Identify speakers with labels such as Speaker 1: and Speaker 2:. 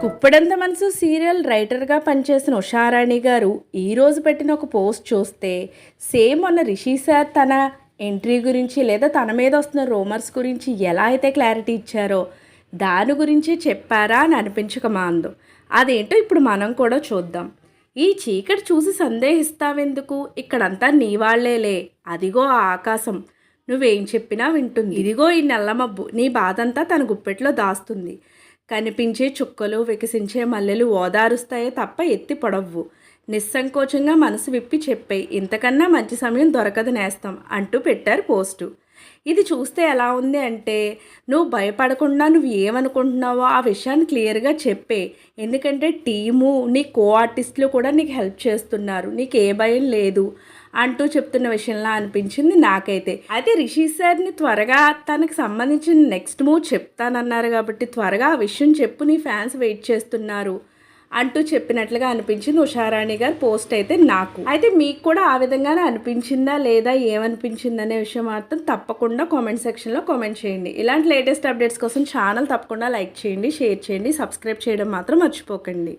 Speaker 1: కుప్పడంత మనసు సీరియల్ రైటర్గా పనిచేసిన ఉషారాణి గారు ఈరోజు పెట్టిన ఒక పోస్ట్ చూస్తే సేమ్ మొన్న రిషి సార్ తన ఎంట్రీ గురించి లేదా తన మీద వస్తున్న రూమర్స్ గురించి ఎలా అయితే క్లారిటీ ఇచ్చారో దాని గురించి చెప్పారా అని అనిపించక మాందు. అదేంటో ఇప్పుడు మనం కూడా చూద్దాం. ఈ చీకటి చూసి సందేహిస్తావెందుకు? ఇక్కడంతా నీ వాళ్ళేలే అదిగో ఆ ఆకాశం. నువ్వేం చెప్పినా వింటుంది. ఇదిగో ఈ నల్లమబ్బు నీ బాధంతా తన గుప్పెట్లో దాస్తుంది. కనిపించే చుక్కలు వికసించే మల్లెలు ఓదారుస్తాయే తప్ప ఎత్తి పొడవ్వు. నిస్సంకోచంగా మనసు విప్పి చెప్పాయి ఇంతకన్నా మంచి సమయం దొరకదు నేస్తాం అంటూ పెట్టారు పోస్టు. ఇది చూస్తే ఎలా ఉంది అంటే నువ్వు భయపడకుండా నువ్వు ఏమనుకుంటున్నావో ఆ విషయాన్ని క్లియర్గా చెప్పే ఎందుకంటే టీము నీ కో ఆర్టిస్టులు కూడా నీకు హెల్ప్ చేస్తున్నారు. నీకు ఏ భయం లేదు. అంటూ చెప్తున్న విషయంలా అనిపించింది నాకైతే. అయితే రిషి సార్ని త్వరగా తనకు సంబంధించిన నెక్స్ట్ మూవ్ చెప్తానన్నారు కాబట్టి త్వరగా ఆ విషయం చెప్పు నీ ఫ్యాన్స్ వెయిట్ చేస్తున్నారు అంటూ చెప్పినట్లుగా అనిపించింది ఉషారాణి గారు పోస్ట్ అయితే నాకు. అయితే మీకు కూడా ఆ విధంగానే అనిపించిందా లేదా ఏమనిపించింది అనే విషయం మాత్రం తప్పకుండా కామెంట్ సెక్షన్లో కామెంట్ చేయండి. ఇలాంటి లేటెస్ట్ అప్డేట్స్ కోసం ఛానల్ తప్పకుండా లైక్ చేయండి షేర్ చేయండి సబ్స్క్రైబ్ చేయడం మాత్రం మర్చిపోకండి.